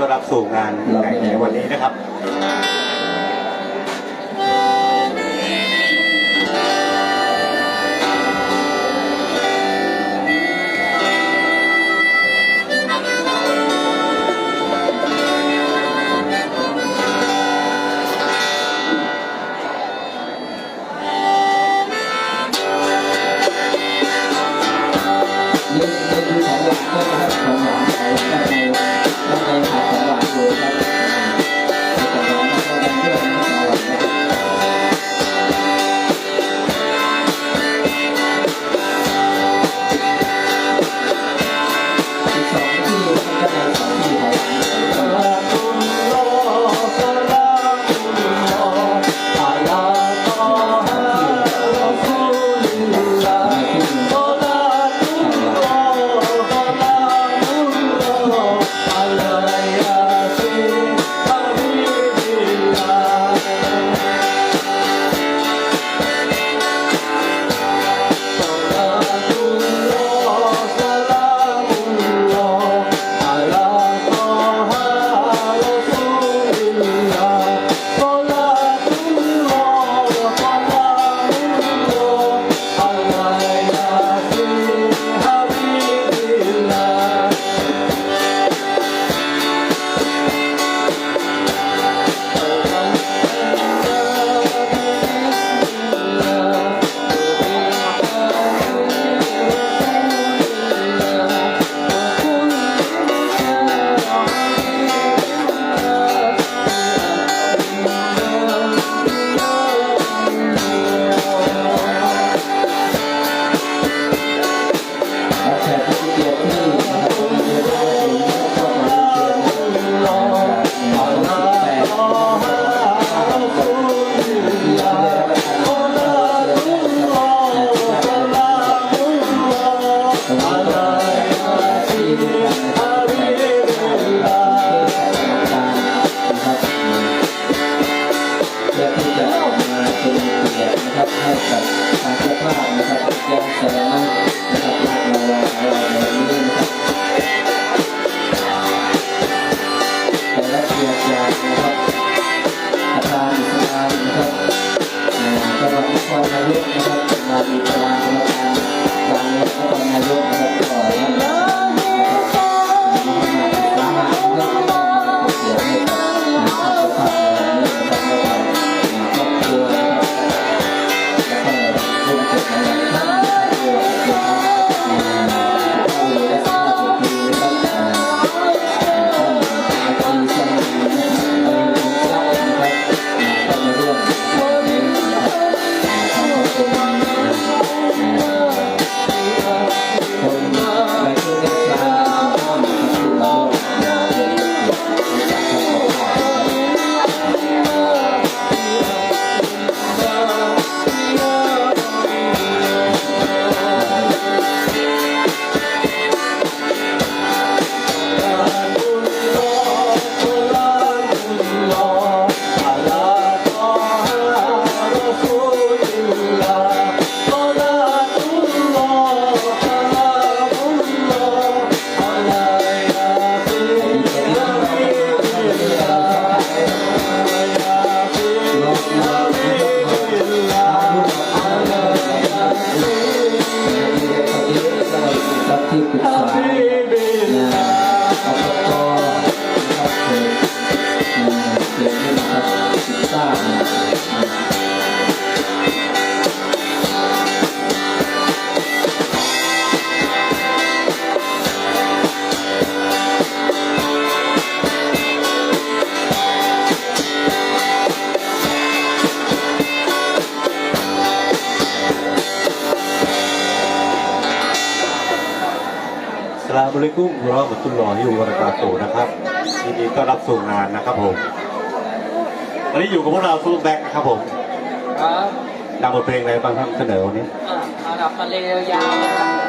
ก็รับสู่งานในวันนี้นะครับ Happy baby. Yeah. ลามุลิกุ้งรอกับตุ้ลลอยอยู่วรกาตูนะครับทีนี้ก็รับส่งงานนะครับผมวันนี้อยู่กับพวกเราฟูลแบ็กครับผมครับนำบทเพลงอะไรบ้างครับเสนอวันนี้อ่าอัดับทะเลยาว